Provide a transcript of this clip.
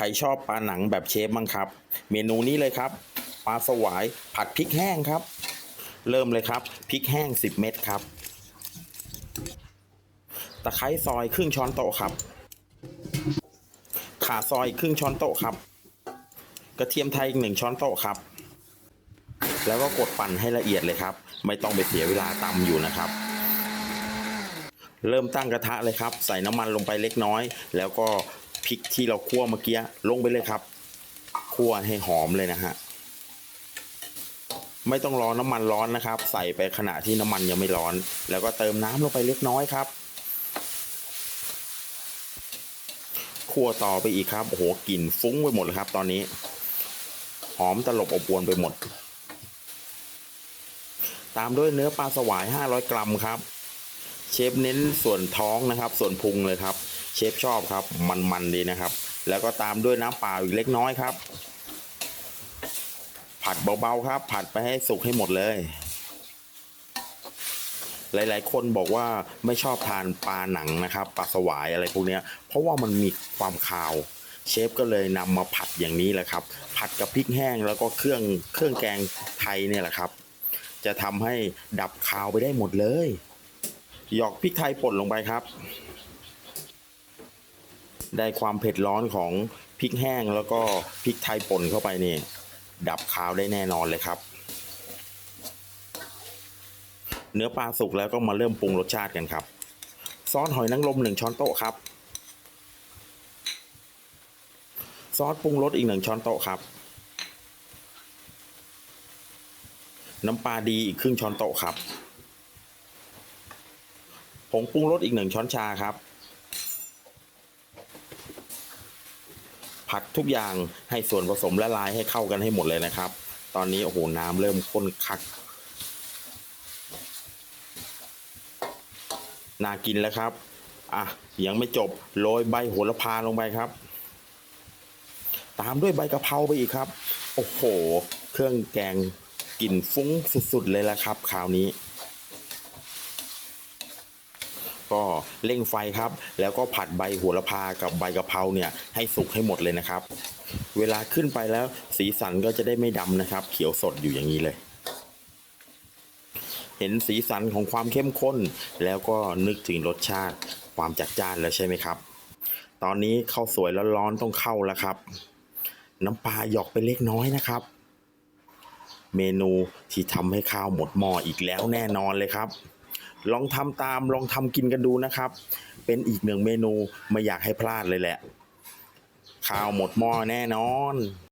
ครชอบปลาหนังแบบเชฟบ้างครับ เมนูนี้เลยครับ ปลาสวายผัดพริกแห้งครับ เริ่มเลยครับพริกแห้ง 10 เม็ดครับ ตะไคร้ซอยครึ่งช้อนโต๊ะครับ ข่าซอยครึ่งช้อนโต๊ะครับ กระเทียมไทยอีกหนึ่งช้อนโต๊ะครับ แล้วก็กดปั่นให้ละเอียดเลยครับ ไม่ต้องไปเสียเวลาตำอยู่นะครับเริ่มตั้งกระทะเลยครับ ใส่น้ำมันลงไปเล็กน้อย แล้วก็ พริกที่เราคั่วเมื่อกี้ลงไปเลยครับคั่วให้หอมเลยนะฮะไม่ต้องรอน้ำมันร้อนนะครับ ใส่ไปขณะที่น้ำมันยังไม่ร้อน แล้วก็เติมน้ำลงไปเล็กน้อยครับคั่วต่อไปอีกครับโอ้โหกลิ่นฟุ้งไปหมดเลยครับ ตอนนี้ หอมตลบอบอวนไปหมด ตามด้วยเนื้อปลาสวาย 500 กรัมครับ เชฟเน้นส่วนท้องนะครับ ส่วนพุงเลยครับ เชฟชอบครับ มันๆดีนะครับ แล้วก็ตามด้วยน้ำเปล่าอีกเล็กน้อยครับ ผัดเบาๆครับ ผัดไปให้สุกให้หมดเลย หลายๆ คนบอกว่าไม่ชอบทานปลาหนังนะครับปลาสวายอะไรพวกนี้เพราะว่ามันมีความคาวเชฟก็เลยนำมาผัดอย่างนี้แหละครับ ผัดกับพริกแห้งแล้วก็เครื่องเครื่องแกงไทยเนี่ยแหละครับ จะทำให้ดับคาวไปได้หมดเลย หยอกพริกไทยป่นลงไปครับ ได้ความเผ็ดร้อนของพริกแห้งแล้วก็พริกไทยป่นเข้าไปนี่ ดับคาวได้แน่นอนเลยครับ เนื้อปลาสุกแล้วก็มาเริ่มปรุงรสชาติกันครับ ซอสหอยนางรมหนึ่งช้อนโต๊ะครับ ซอสปรุงรสอีกหนึ่งช้อนโต๊ะครับ น้ำปลาดีอีกครึ่งช้อนโต๊ะครับ ผงปรุงรสอีกหนึ่งช้อนชาครับ ผัดทุกอย่างให้ส่วนผสมละลายให้เข้ากันให้หมดเลยนะครับ ตอนนี้โอ้โหน้ำเริ่มข้นคักน่ากินแล้วครับ อะ ยังไม่จบโรยใบโหระพาลงไปครับ ตามด้วยใบกะเพราไปอีกครับ โอ้โห เครื่องแกงกลิ่นฟุ้งสุดๆเลยละครับ คราวนี้ ก็เร่งไฟครับ แล้วก็ผัดใบโหระพากับใบกะเพราเนี่ยให้สุกให้หมดเลยนะครับ เวลาขึ้นไปแล้วสีสันก็จะได้ไม่ดำนะครับ เขียวสดอยู่อย่างนี้เลย เห็นสีสันของความเข้มข้น แล้วก็นึกถึงรสชาติความจัดจ้านแล้วใช่ไหมครับ ตอนนี้ข้าวสวยร้อนๆต้องเข้าแล้วครับ น้ำปลาหยอกไปเล็กน้อยนะครับเมนูที่ทำให้ข้าวหมดหม้ออีกแล้วแน่นอนเลยครับ ลองทำตามลองทำกินกันดูนะครับ เป็นอีกหนึ่งเมนูไม่อยากให้พลาดเลยแหละ ข้าวหมดหม้อแน่นอน